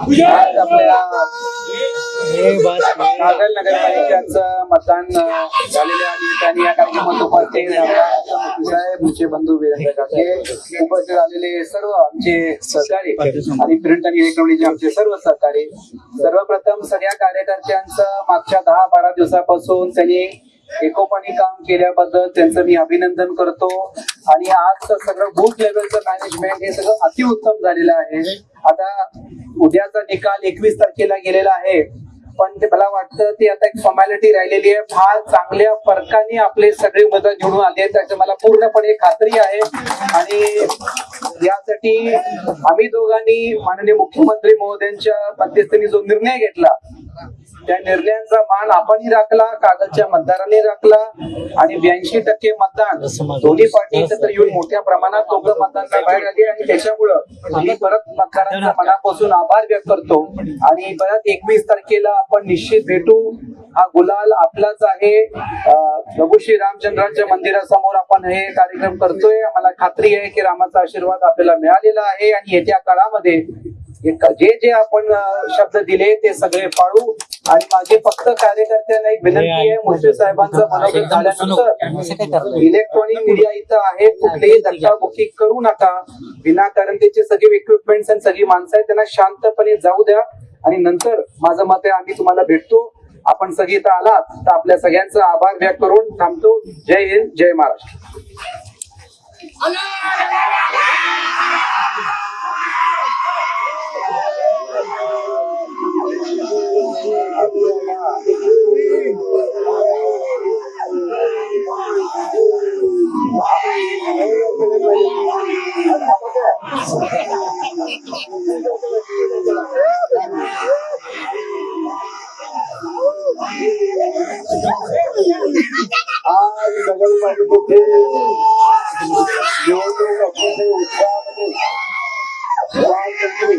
आज आपल्या कागल नगरपालिकेचं मतदान अं, झालेले आहे. त्यांनी या कार्यक्रमात उपस्थित आहे मुचे बंधू वीरेंद्र उपस्थित झालेले सर्व आमचे सहकारी आणि प्रिंट आणि इलेक्ट्रॉनिकचे आमचे सर्व सहकारी. सर्वप्रथम सगळ्या कार्यकर्त्यांचं मागच्या दहा बारा दिवसापासून त्यांनी एकोपणी काम केल्याबद्दल त्यांचं मी अभिनंदन करतो. आणि आजचं सगळं बूथ लेवलचं मॅनेजमेंट हे सगळं अतिउत्तम झालेलं आहे. आता उद्याचा निकाल एकवीस तारखेला गेलेला आहे. पण ते मला वाटतं ती आता एक फॉर्मॅलिटी राहिलेली आहे. फार चांगल्या फरकाने आपले सगळे मत निवडून आले त्याची मला पूर्णपणे खात्री आहे. आणि यासाठी आम्ही दोघांनी माननीय मुख्यमंत्री महोदयांच्या मध्यस्थीने जो निर्णय घेतला त्या निर्णयांचा मान आपणही राखला कागदच्या मतदारांनी राखला आणि ब्याऐंशी टक्के मतदान दोन्ही पार्टी एकत्र येऊन मोठ्या प्रमाणात लोक मतदानाला बाहेर आली आणि त्याच्यामुळं मी परत मतदारांचा मनापासून आभार व्यक्त करतो. आणि परत एकवीस तारखेला आपण निश्चित भेटू. हा गुलाल आपलाच आहे. प्रभू श्री रामचंद्रांच्या मंदिरासमोर आपण हे कार्यक्रम करतोय. आम्हाला खात्री आहे की रामाचा आशीर्वाद आपल्याला मिळालेला आहे आणि येत्या काळामध्ये जे जे आपण शब्द दिले ते सगळे पाळू. आणि माझे फक्त कार्यकर्त्यांना एक विनंती आहे मुश्रीफ साहेबांचं मनोगत झाल्यानंतर इलेक्ट्रॉनिक मीडिया इथं आहे कुठलीही धक्काबुक्की करू नका. विनाकारण त्याचे सगळे इक्विपमेंट्स आणि सगळी माणसं आहेत त्यांना शांतपणे जाऊ द्या. आणि नंतर माझं मत आहे आम्ही तुम्हाला भेटतो. आपण सगळी इथं आलात तर आपल्या सगळ्यांचा आभार व्यक्त करून थांबतो. जय हिंद जय महाराष्ट्र. आज निवडणूक अतिशय उत्साहामध्ये पार पडली.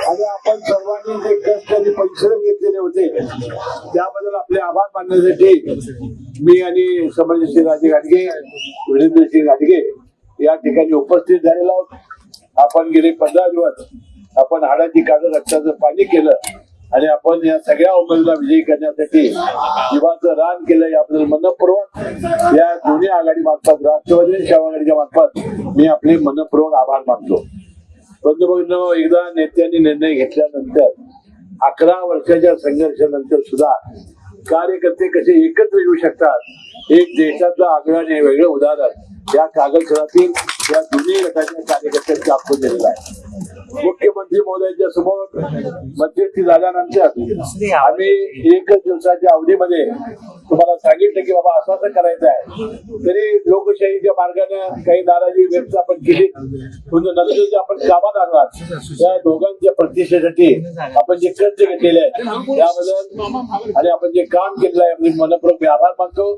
आणि आपण सर्वांनी जे कष्ट आणि परिश्रम घेतलेले होते त्याबद्दल आपले आभार मानण्यासाठी मी आणि समाजश्री राजे गाडगे वीरेंद्रसिंह घाटगे या ठिकाणी उपस्थित झालेलो आहोत आपण गेले पंधरा दिवस आपण हाडाची काढ रक्ताचं पाणी केलं आणि आपण या सगळ्या उमेदवारांना विजयी करण्यासाठी जीवाचं रान केलं याबद्दल मनपूर्वक या दोन्ही आघाडी मार्फत राष्ट्रवादी सेवा आघाडीच्या मार्फत मी आपले मनपूर्वक आभार मानतो. बंधुभगिनींनो एकदा नेत्यांनी निर्णय घेतल्यानंतर अकरा वर्षाच्या संघर्षानंतर सुद्धा कार्यकर्ते कसे एकत्र येऊ शकतात? एक देशाचं आग्रहाने वेगळं उदाहरण. या कागदपत्रातील या दोन्ही गटाच्या कार्यकर्त्यांचे आपण दिलेलं आहे. मुख्यमंत्री महोदयांच्या समोर मध्यस्थी झाल्यानंतर आम्ही एकच दिवसाच्या अवधीमध्ये तुम्हाला सांगितलं की बाबा असं असं करायचं आहे. तरी लोकशाहीच्या मार्गाने काही नाराजी व्यक्त आपण केली. पण नंतर जे आपण कामात आणणार. त्या दोघांच्या प्रतिष्ठेसाठी आपण जे कर्ज घेतलेले आहे त्याबद्दल आणि आपण जे काम केलेलं आहे म्हणजे मनपूर्वक मी आभार मानतो.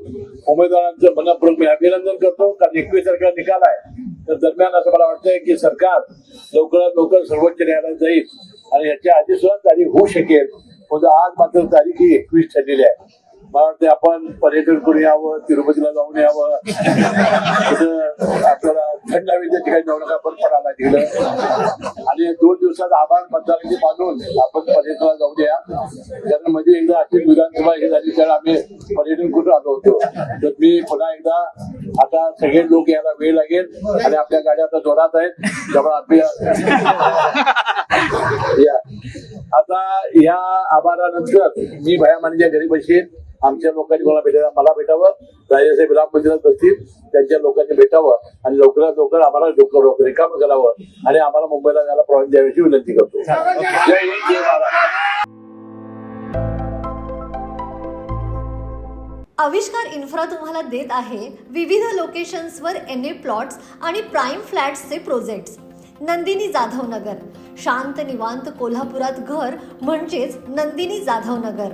उमेदवारांचं मनपूर्वक मी अभिनंदन करतो. कारण एकवीस तारखेला निकाल आहे. तर दरम्यान असं मला वाटतंय की सरकार लवकरात लवकर सर्वोच्च न्यायालयात जाईल आणि याच्या आधी सुद्धा तारीख होऊ शकेल. म्हणजे आज मात्र तारीख ही एकवीस ठरलेली आहे. वाटते आपण पर्यटन करून यावं तिरुपतीला जाऊन यावं. आपल्याला थंड हवेच्या ठिकाणी जाऊ नका पडायला तिकडं. आणि दोन दिवसात आभार मतदारांनी मानून आपण पर्यटनाला जाऊ द्या. कारण म्हणजे एकदा अशी विधानसभा हे झाली तर आम्ही पर्यटन करून आलो होतो. तर मी पुन्हा एकदा आता सगळे लोक यायला वेळ लागेल आणि आपल्या गाड्या आता जोरात आहेत. त्यामुळे आम्ही या आता या आभारानंतर मी भया म्हणजे घरी बसेन. आमच्या लोकांनी मला भेटायला मला भेटावं. राजासाहेब राम मंदिरात बसतील. त्यांच्या लोकांनी भेटावं. आणि लवकरात लवकर आम्हाला डोकं रिकाम करावं. आणि आम्हाला मुंबईला जायला प्रवास द्यावीची विनंती करतो. जय हिंद जय आविष्कार इन्फ्रा तुम्हाला देत आहे विविध लोकेशन्सवर एन ए प्लॉट्स आणि प्राईम फ्लॅट्सचे प्रोजेक्ट्स. नंदिनी जाधव नगर शांत निवांत कोल्हापुरात घर म्हणजेच नंदिनी जाधव नगर